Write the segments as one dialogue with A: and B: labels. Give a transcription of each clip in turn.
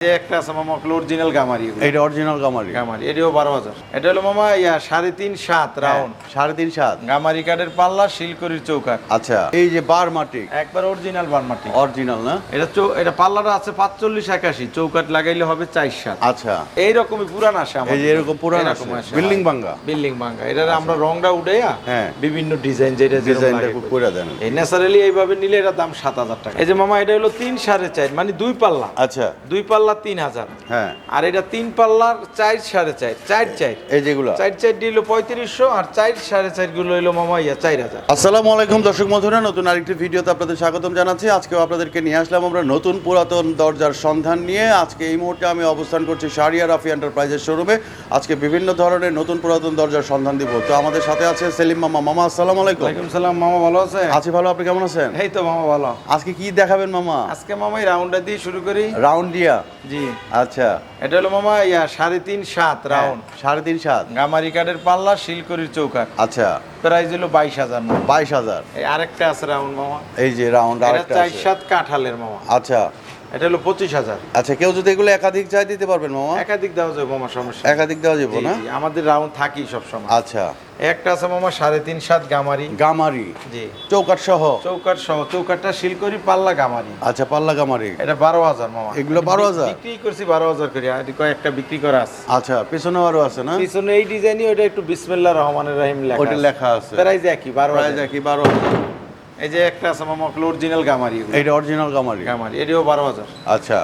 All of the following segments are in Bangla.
A: যে একটা আছে মামা অরিজিনাল গামারি
B: এটা অরিজিনাল গামারি।
A: গামারি এটাও বারো হাজার। এটা হলো মামা ইয়া সাড়ে তিন সাত রাউন্ড
B: সাড়ে তিন সাত।
A: গামারি কাঠের পাল্লা শিলকরির চৌকাট
B: আচ্ছা এই যে বার
A: একবার অরিজিনাল বারমাটি
B: অরিজিনাল না?
A: এটা চৌ- এটা পাল্লাটা আছে পাঁচচল্লিশ একাশি চৌকাট লাগাইলে হবে চার সাত।
B: আচ্ছা।
A: এইরকমই পুরান আসে
B: এই যে এরকম পুরান বিল্ডিং ভাঙ্গা।
A: বিল্ডিং ভাঙ্গা। এটা আমরা রংটা উঠাইয়া
B: হ্যাঁ।
A: বিভিন্ন ডিজাইন যেটা
B: ডিজাইনটা
A: করি।
B: করে দেন।
A: এই ন্যাচারালি এইভাবে নিলে এটা দাম সাত হাজার টাকা। এই যে মামা এটা হলো তিন সাড়ে চার মানে দুই পাল্লা।
B: আচ্ছা।
A: দুই পাল্লা তিন হাজার।
B: হ্যাঁ।
A: আর এটা তিন পাল্লার চার সাড়ে চার চার চার।
B: এই যেগুলো।
A: চার চার হলো পঁয়ত্রিশশো আর চার সাড়ে চারগুলো হলো মামা ইয়া চার হাজার।
B: আসসালামু আলাইকুম দর্শক বন্ধুরা নতুন আরেকটি ভিডিওতে আপনাদের স্বাগতম জানাচ্ছি। আজকেও আপনাদেরকে নিয়ে আসলাম আমরা নতুন পুরাতন দরজার সন্ধান নিয়ে। আজকে এই মুহূর্তে আমি অবস্থান করছি শারিয়া রাফি এন্টারপ্রাইজের শোরুমে। আজকে বিভিন্ন ধরনের নতুন পুরাতন দরজার সন্ধান দিব। তো আমাদের সাথে আছে সেলিম মামা। মামা আসসালামু আলাইকুম।
A: ওয়ালাইকুম সালাম মামা ভালো আছে
B: আছি ভালো আপনি কেমন আছেন?
A: এই তো মামা ভালো।
B: আজকে কি দেখাবেন মামা?
A: আজকে মামা এই রাউন্ডটা দিয়ে শুরু করি।
B: রাউন্ড দিয়া।
A: জি।
B: আচ্ছা।
A: এটা হলো মামা ইয়া সাড়ে তিন সাত রাউন্ড।
B: সাড়ে তিন সাত।
A: গামারি কাঠের পাল্লা শিলকরির চৌকাট
B: আচ্ছা।
A: প্রাইস হলো বাইশ হাজার।
B: বাইশ হাজার।
A: এই আরেকটা আছে রাউন্ড মামা।
B: এই যে রাউন্ড
A: চার সাত কাঠালের মামা।
B: আচ্ছা।
A: এটা হলো পঁচিশ হাজার।
B: আচ্ছা কেউ যদি এগুলো একাধিক চাই দিতে পারবেন মামা?
A: একাধিক দেওয়া যাবে মামা সমস্যা
B: একাধিক দেওয়া যাব না?
A: আমাদের রাউন্ড থাকি সব সময়
B: আচ্ছা।
A: একটা আছে মামা সাড়ে তিন সাত গামারি।
B: গামারি।
A: জি।
B: চৌকাট সহ
A: চৌকাট সহ চৌকাটটা শিলকরি পাল্লা গামারি।
B: আচ্ছা পাল্লা গামারি।
A: এটা বারো হাজার মামা।
B: এগুলো 12,000?
A: বিক্রি করছি বারো হাজার করে আর কয়েকটা বিক্রি করা আছে।
B: আচ্ছা পেছনেও আরও আছে না?
A: পিছনে এই ডিজাইনই ওটা একটু বিসমিল্লাহ রহমানের রহিম লেখা
B: ওটা লেখা আছে।
A: প্রাইস একই বারো
B: প্রাইস
A: হাজার।
B: কি বারো হাজার।
A: এই যে একটা আছে মামা অরিজিনাল গামারি এটা
B: এইটা অরিজিনাল গামারি।
A: গামারি এটাও বারো হাজার।
B: আচ্ছা।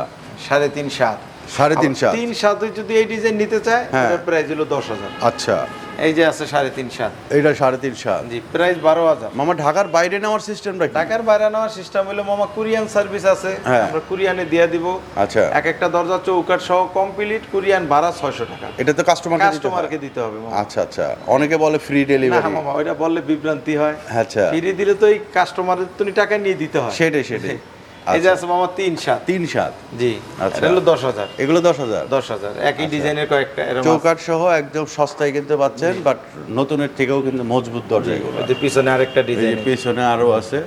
A: সাড়ে তিন সাত।
B: সাড়ে তিন সাত।
A: তিন সাতে যদি এই ডিজাইন নিতে চায়
B: হ্যাঁ।
A: প্রাইস হলো দশ হাজার।
B: আচ্ছা।
A: এই যে আছে সাড়ে তিন সাত।
B: এইটা সাড়ে তিন সাত।
A: জি প্রাইস বারো হাজার।
B: মামা ঢাকার বাইরে নেওয়ার সিস্টেমটা
A: ঢাকার বাইরে নেওয়ার সিস্টেম হলো মামা কুরিয়ান সার্ভিস আছে।
B: হ্যাঁ।
A: আমরা কুরিয়ানে দিয়ে দিব।
B: আচ্ছা।
A: এক একটা দরজা চৌকাট সহ কমপ্লিট কুরিয়ান ভাড়া ছয়শো টাকা।
B: এটা তো কাস্টমার
A: কাস্টমারকে দিতে হবে।
B: আচ্ছা আচ্ছা। অনেকে বলে ফ্রি ডেলিভারি
A: মামা ওইটা বললে বিভ্রান্তি হয়।
B: আচ্ছা।
A: ফিরিয়ে দিলে তো এই কাস্টমারের তুমি টাকা নিয়ে দিতে হয়।
B: সেটাই সেটাই।
A: এই যে আছে মামা তিন সাত।
B: তিন সাত?
A: জি।
B: আচ্ছা।
A: এটা হলো দশ হাজার।
B: এগুলো দশ হাজার?
A: দশ হাজার। একই ডিজাইনের কয়েকটা এরকম
B: চৌকাট সহ একদম সস্তায় কিনতে পাচ্ছেন বাট নতুনের থেকেও কিন্তু মজবুত দরজা এগুলো।
A: পিছনে আরেকটা ডিজাইন
B: পেছনে আরও আছে।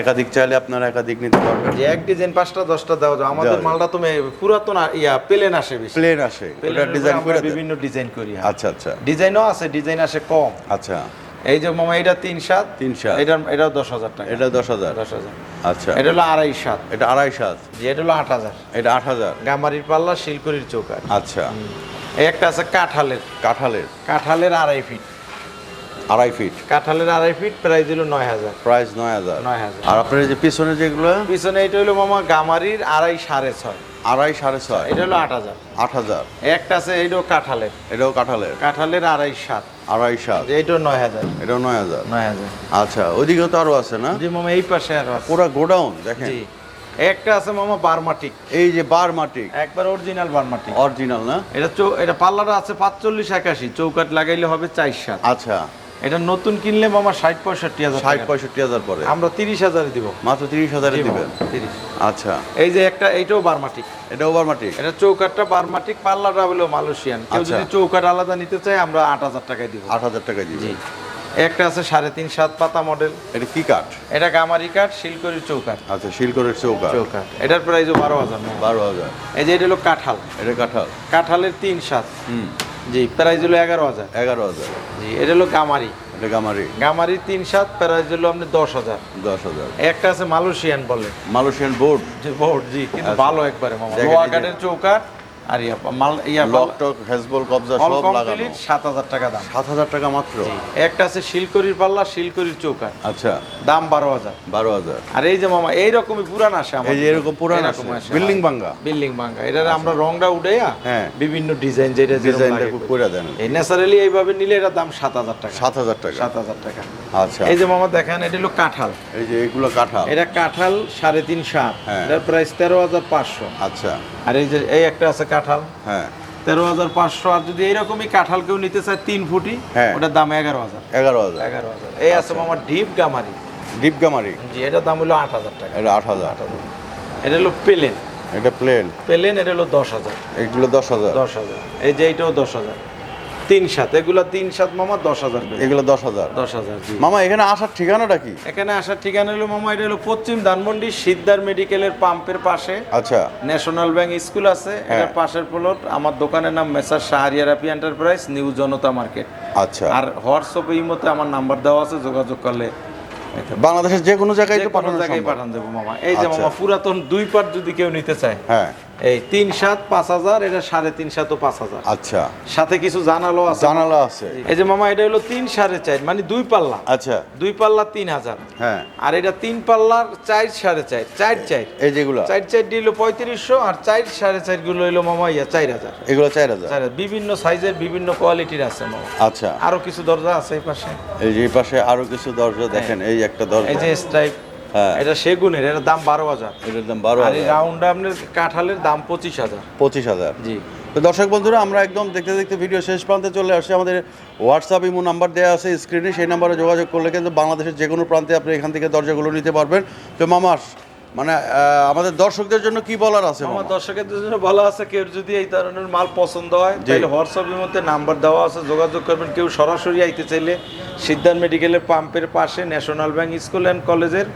B: একাধিক চাইলে আপনারা একাধিক নিতে পারবেন।
A: যে এক ডিজাইন পাঁচটা দশটা দেওয়া যায় আমাদের। মালটা তুমি পুরাতন ইয়া প্লেন আসে বেশি।
B: প্লেন আসে। ওটা ডিজাইন করে
A: বিভিন্ন ডিজাইন করি হ্যাঁ।
B: আচ্ছা আচ্ছা।
A: ডিজাইনও আছে ডিজাইন আসে কম।
B: আচ্ছা।
A: এই যে মামা এটা তিন সাত?
B: তিন সাত।
A: এটা এটাও দশ হাজার টাকা।
B: এটা দশ হাজার।
A: দশ হাজার।
B: আচ্ছা।
A: এটা হলো আড়াই সাত।
B: এটা আড়াই সাত।
A: জি এটা হলো আট হাজার।
B: এটা আট হাজার।
A: গামারির পাল্লা শিলকরির চৌকার
B: আচ্ছা।
A: এই একটা আছে কাঁঠালের।
B: কাঁঠালের।
A: কাঁঠালের আড়াই ফিট।
B: আড়াই ফিট।
A: কাঁঠালের আড়াই ফিট প্রাইস দিল নয় হাজার।
B: প্রাইস নয় হাজার।
A: নয় হাজার।
B: আর আপনার যে পিছনে যেগুলো?
A: পিছনে এটা হলো মামা গামারির আড়াই সাড়ে ছয়।
B: আড়াই সাড়ে ছয়।
A: এটা হলো আট হাজার।
B: আট হাজার।
A: একটা আছে এইটাও কাঁঠালের।
B: এটাও কাঁঠালের।
A: কাঁঠালের আড়াই সাত।
B: আড়াই সাত।
A: এইটাও নয় হাজার।
B: এটাও নয় হাজার।
A: নয় হাজার।
B: আচ্ছা ওইদিকেও তো আরও আছে না?
A: জি মামা এই পাশে আরও আছে।
B: পুরা গোডাউন দেখেন।
A: একটা আছে মামা বারমাটিক।
B: এই যে বার মাটি
A: একবার অরিজিনাল বারমাটিক।
B: অরিজিনাল না?
A: এটা এটা পাল্লাটা আছে পাঁচচল্লিশ একাশি চৌকাট লাগাইলে হবে চার সাত।
B: আচ্ছা।
A: এটা নতুন কিনলে মামা ষাট পঁয়ষট্টি হাজার
B: ষাট। পঁয়ষট্টি হাজার পরে?
A: আমরা তিরিশ হাজারে দিব।
B: মাত্র তিরিশ হাজারে দিবেন?
A: তিরিশ।
B: আচ্ছা।
A: এই যে একটা এইটাও বারমাটিক।
B: এটাও বার মাটি
A: এটা চৌকাটটা বারমাটিক পাল্লাটা হলো মালয়েশিয়ান। কেউ
B: আচ্ছা।
A: যদি চৌকাট আলাদা নিতে চায় আমরা আট হাজার টাকায় দিব।
B: আট হাজার টাকা দিবেন
A: একটা আছে সাড়ে তিন সাত পাতা মডেল।
B: এটা কি কাঠ?
A: এটা গামারি কাঠ শিলকরির চৌকাট
B: আচ্ছা শিলকরের চৌকা
A: চৌকাট এটার প্রাইসও বারো হাজার।
B: বারো হাজার।
A: এই যে এটা হলো কাঁঠাল।
B: এটা কাঁঠাল।
A: কাঁঠালের তিন সাত।
B: হুম।
A: জি প্রাইস হলো এগারো হাজার।
B: এগারো হাজার।
A: জি এটা হলো গামারি।
B: এটা গামারি।
A: গামারির তিন সাত প্রাইস হলো আপনি দশ হাজার।
B: দশ হাজার।
A: একটা আছে মালয়েশিয়ান বলে।
B: মালয়েশিয়ান বোর্ড
A: বোর্ড জি কিন্তু
B: আচ্ছা।
A: ভালো একবারে মামা। চৌকাট আর ইয়া মাল ইয়া
B: লক টক হেজবল কবজা সব লাগানো।
A: কমপ্লিট সাত হাজার টাকা দাম।
B: সাত হাজার টাকা মাত্র?
A: একটা আছে শিলকরির পাল্লা শিলকরির চৌকাট
B: আচ্ছা।
A: দাম বারো হাজার।
B: বারো হাজার।
A: আর এই যে মামা এইরকমই পুরান আসে
B: এই যে এরকম পুরান আছে বিল্ডিং ভাঙ্গা।
A: বিল্ডিং ভাঙ্গা। এটার আমরা রংটা উঠাইয়া
B: হ্যাঁ।
A: বিভিন্ন ডিজাইন যেটা
B: ডিজাইনটা খুব
A: করি।
B: দেন।
A: এই ন্যাচারালি এইভাবে নিলে এটা দাম সাত হাজার টাকা।
B: সাত হাজার টাকা।
A: সাত হাজার টাকা।
B: আচ্ছা।
A: এই যে মামা দেখেন এটা হলো কাঁঠাল।
B: এই যে এগুলো কাঁঠাল।
A: এটা কাঁঠাল সাড়ে তিন সাত।
B: হ্যাঁ।
A: এটার প্রাইস তেরো হাজার পাঁচশো।
B: আচ্ছা।
A: আর এই যে এই একটা আছে কাঁঠাল।
B: হ্যাঁ।
A: তেরো হাজার পাঁচশো আর যদি এইরকমই কাঁঠাল কেউ নিতে চায় তিন ফুটি
B: হ্যাঁ।
A: ওটার দাম এগারো হাজার।
B: এগারো হাজার।
A: এগারো হাজার। এই আছে আমার ডিপ গামারি।
B: ডিপগামারি
A: জি এটার দাম হলো আট হাজার টাকা।
B: এটা আট হাজার।
A: এটা হলো পেলেন।
B: এটা প্লেন।
A: পেলেন এটা হলো দশ হাজার।
B: এগুলো দশ হাজার।
A: দশ হাজার। এই যে এইটাও দশ হাজার। তিন সাত এগুলো তিন সাত মামা দশ হাজার।
B: এগুলো দশ হাজার।
A: দশ হাজার
B: মামা এখানে আসার ঠিকানাটা কি?
A: এখানে আসার ঠিকানা হলো মামা এটা হলো পশ্চিম ধানমন্ডি সিদ্ধার মেডিকেলের পাম্পের পাশে।
B: আচ্ছা।
A: ন্যাশনাল ব্যাংক স্কুল আছে
B: হ্যাঁ।
A: এটার পাশের প্লট। আমার দোকানের নাম মেসার শাহরিয়ারাপি এন্টারপ্রাইজ নিউ জনতা মার্কেট।
B: আচ্ছা।
A: আর হোয়াটসঅ্যাপে এই মতে আমার নাম্বার দেওয়া আছে যোগাযোগ করলে
B: বাংলাদেশের যে কোনো জায়গায় পাঠানো
A: জায়গায়। পাঠান দেবো মামা। এই যে
B: আচ্ছা।
A: মামা পুরাতন দুই পার্ট যদি কেউ নিতে চায়
B: হ্যাঁ।
A: এই তিন সাত পাঁচ হাজার এটা সাড়ে তিন সাত ও পাঁচ হাজার।
B: আচ্ছা।
A: সাথে কিছু জানালো আছে।
B: জানালা আছে।
A: এই যে মামা এটা হলো তিন সাড়ে চার মানে দুই পাল্লা।
B: আচ্ছা।
A: দুই পাল্লা তিন হাজার।
B: হ্যাঁ।
A: আর এটা তিন পাল্লার চার সাড়ে চার চার চার।
B: এই যেগুলো।
A: চার চার হলো পঁয়ত্রিশশো আর চার সাড়ে চারগুলো হলো মামা ইয়া চার হাজার।
B: এগুলো চার হাজার।
A: বিভিন্ন সাইজের বিভিন্ন কোয়ালিটির আছে মামা।
B: আচ্ছা।
A: আরও কিছু দরজা আছে এই পাশে।
B: এই যে এই পাশে আরও কিছু দরজা দেখেন এই একটা
A: এই
B: দরজা
A: যে স্ট্রাইপ এটা সেগুনের এটার দাম বারো হাজার।
B: এটার দাম বারো হাজার।
A: রাউন্ড আপনার কাঁঠালের দাম পঁচিশ হাজার।
B: পঁচিশ হাজার।
A: জি।
B: তো দর্শক বন্ধুরা আমরা একদম দেখতে দেখতে ভিডিও শেষ প্রান্তে চলে আসছি আমাদের হোয়াটসঅ্যাপ ইমো নাম্বার দেওয়া আছে স্ক্রিনে সেই নাম্বারে যোগাযোগ করলে কিন্তু বাংলাদেশের যে কোনো প্রান্তে আপনি এখান থেকে দরজাগুলো নিতে পারবেন। তো মামার মানে আমাদের দর্শকদের জন্য কি বলার আছে
A: আমার দর্শকদের জন্য ভালো আছে কেউ যদি এই ধরনের মাল পছন্দ হয় তাহলে হোয়াটসঅ্যাপের মধ্যে নাম্বার দেওয়া আছে যোগাযোগ করবেন। কেউ সরাসরি আইতে চাইলে সিদ্ধার্থ মেডিকেলের পাম্পের পাশে ন্যাশনাল ব্যাংক স্কুল অ্যান্ড কলেজের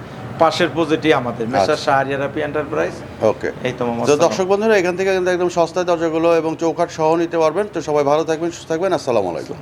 A: পাশের প্রজেক্টই আমাদের। আচ্ছা। মেসার শাহরিয়ারাপি এন্টারপ্রাইজ
B: ওকে।
A: এই তো
B: তো দর্শক বন্ধুরা এখান থেকে কিন্তু একদম সস্তায় দরজাগুলো এবং চৌকাট সহ নিতে পারবেন। তো সবাই ভালো থাকবেন সুস্থ থাকবেন। আসসালামু আলাইকুম।